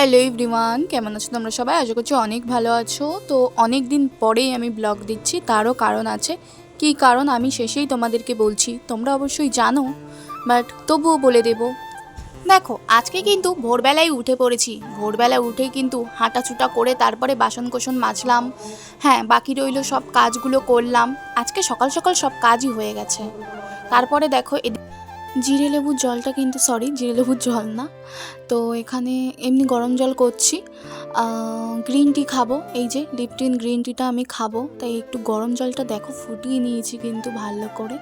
Hello everyone, কেমন আছো তোমরা সবাই? আশা করছি অনেক ভালো আছো। তো অনেক দিন পরেই আমি ব্লগ দিচ্ছি, তারও কারণ আছে। কী কারণ আমি শেষেই তোমাদেরকে বলছি, তোমরা অবশ্যই জানো, বাট তবুও বলে দেবো। দেখো, আজকে কিন্তু ভোরবেলায় উঠে পড়েছি। ভোরবেলায় উঠে কিন্তু হাঁটাচুটা করে তারপরে বাসন কোসন মাজলাম। হ্যাঁ বাকি রইল সব কাজগুলো করলাম। আজকে সকাল সকাল সব কাজই হয়ে গেছে। তারপরে দেখো এদি- জিরে লেবুর জলটা কিন্তু সরি জিরে লেবুর জল না। তো এখানে এমনি গরম জল করছি। গ্রিন টি খাব, এই যে লিপটিন গ্রিন টিটা আমি খাব। তাই একটু গরম জলটা দেখো, ফুটিয়ে নিয়েছি কিন্তু ভালো করে।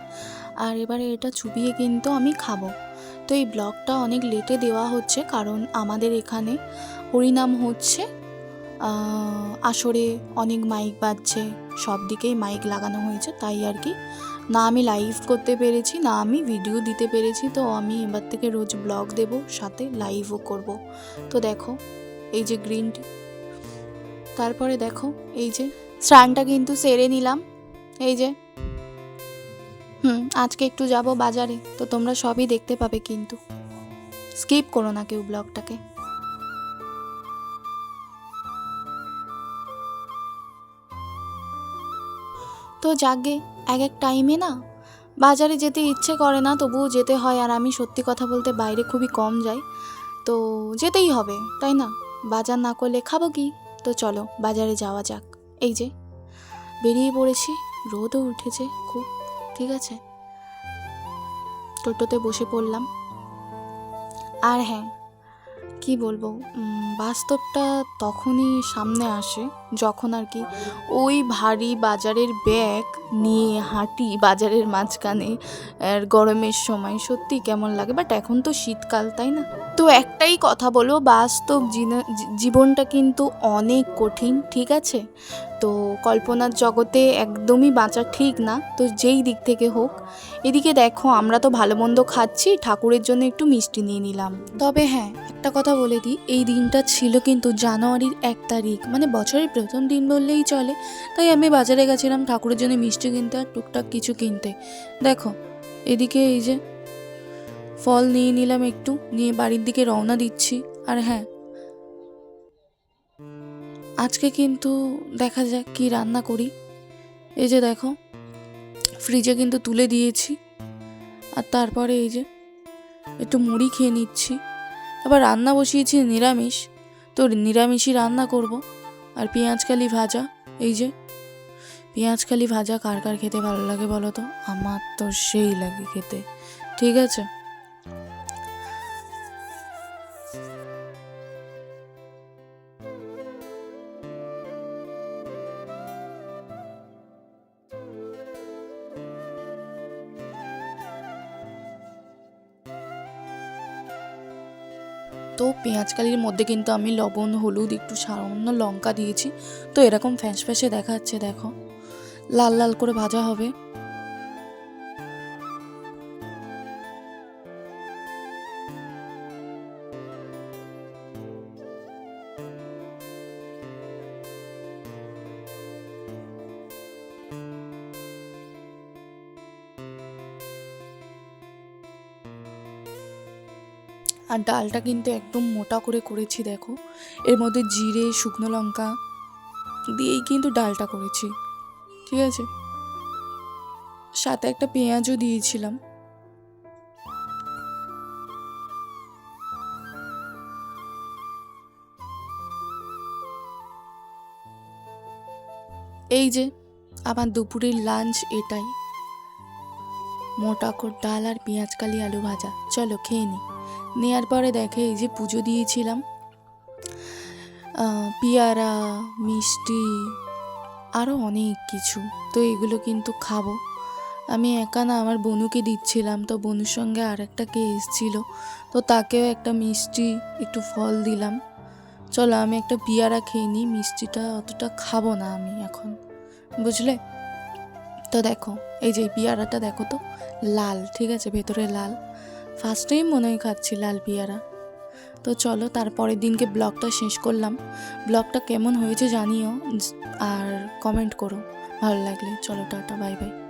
আর এবারে এটা চুবিয়ে কিন্তু আমি খাব। তো এই ব্লগটা অনেক লেটে দেওয়া হচ্ছে, কারণ আমাদের এখানে হরিনাম হচ্ছে। আসরে অনেক মাইক বাজছে, সব দিকেই মাইক লাগানো হয়েছে, তাই আর কি। না আমি লাইভ করতে পেরেছি, না আমি ভিডিও দিতে পেরেছি, তো আমি এবার থেকে রোজ ব্লগ দেব, সাথে লাইভও করব। তো দেখো, এই যে গ্রিন টি। তারপরে দেখো, এই যে স্নানটা কিন্তু সেরে নিলাম। এই যে, হুম, আজকে একটু যাব বাজারে, তো তোমরা সবই দেখতে পাবে কিন্তু। স্কিপ করো না কেউ ব্লগটাকে তো যাগে এক এক টাইমে না? বাজারে যেতে ইচ্ছে করে না, তবুও যেতে হয়। আর আমি সত্যি কথা বলতে বাইরে খুবই কম যাই। তো যেতেই হবে, তাই না? বাজার না করলে খাব কি? তো চলো, বাজারে যাওয়া যাক। এই যে, বেরিয়ে পড়েছি। রোদও উঠেছে খুব, ঠিক আছে? টোটোতে বসে পড়লাম। আর হ্যাঁ কি বলব বাস্তবটা তখনই সামনে আসে যখন আর কি ওই ভারী বাজারের ব্যাগ নিয়ে হাঁটি বাজারের মাঝখানে, আর গরমের সময়। সত্যি কেমন লাগে? বাট এখন তো শীতকাল, তাই না? তো একটাই কথা বলব, বাস্তব জীবনটা কিন্তু অনেক কঠিন, ঠিক আছে? তো কল্পনার জগতে একদমই বাঁচা ঠিক না, তো যেই দিক থেকে হোক। এদিকে দেখো, আমরা তো ভালো মন্দ খাচ্ছি, ঠাকুরের জন্য একটু মিষ্টি নিয়ে নিলাম। তবে হ্যাঁ একটা কথা বলে দিই, এই দিনটা ছিল কিন্তু জানুয়ারির এক তারিখ। মানে বছরের প্রথম দিন বললেই চলে। তাই আমি বাজারে গেছিলাম ঠাকুরের জন্য মিষ্টি কিনতে আর টুকটাক কিছু কিনতে। দেখো, এদিকে এই যে ফল নিয়ে নিলাম একটু, নিয়ে বাড়ির দিকে রওনা দিচ্ছি। আর হ্যাঁ আজকে কিন্তু দেখা যাক কি রান্না করি। এই যে দেখো ফ্রিজে কিন্তু তুলে দিয়েছি। আর তারপরে এই যে একটু মুড়ি খেয়ে নিচ্ছি। আবার রান্না বসিয়েছি নিরামিষ। তো নিরামিষই রান্না করব। আর পেঁয়াজকালি ভাজা, এই যে পেঁয়াজকালি ভাজা কার কার খেতে ভালো লাগে বলো তো? আমার তো সেই লাগে খেতে। ঠিক আছে? তো পেঁয়াজকালির মধ্যে কিন্তু আমি লবণ, হলুদ, একটু সামান্য লঙ্কা দিয়েছি। তো এরকম ফ্যাঁস ফ্যাঁসে দেখাচ্ছে দেখো। লাল লাল করে ভাজা হবে। আর ডালটা কিন্তু একদম মোটা করে করেছি, দেখো। এর মধ্যে জিরে, শুকনো লঙ্কা দিয়েই কিন্তু ডালটা করেছি, ঠিক আছে? সাথে একটা পেঁয়াজও দিয়েছিলাম। এই যে, আমার দুপুরের লাঞ্চ এটাই। মোটা করে ডাল আর পেঁয়াজ কালি আলু ভাজা। চলো, খেয়ে নিই নেওয়ার পরে দেখে এই যে পুজো দিয়েছিলাম। পেয়ারা, মিষ্টি আরও অনেক কিছু। তো এগুলো কিন্তু খাব। আমি একা না, আমার বনুকে দিচ্ছিলাম। তো বনুর সঙ্গে আর একটা কে এসছিল তো তাকেও একটা মিষ্টি, একটু ফল দিলাম। চলো, আমি একটা পিয়ারা খেয়ে নিই। মিষ্টিটা অতটা খাব না আমি এখন। বুঝলে? তো দেখো, এই যে পেয়ারাটা দেখো তো, লাল, ঠিক আছে? ভেতরে লাল। ফার্স্ট টাইম মনে হয় খাচ্ছি লাল পিয়ারা তো চলো তারপরের দিনকে ব্লগটা শেষ করলাম। ব্লগটা কেমন হয়েছে জানিও, আর কমেন্ট করো। ভালো লাগলে। চলো টাটা, বাই বাই।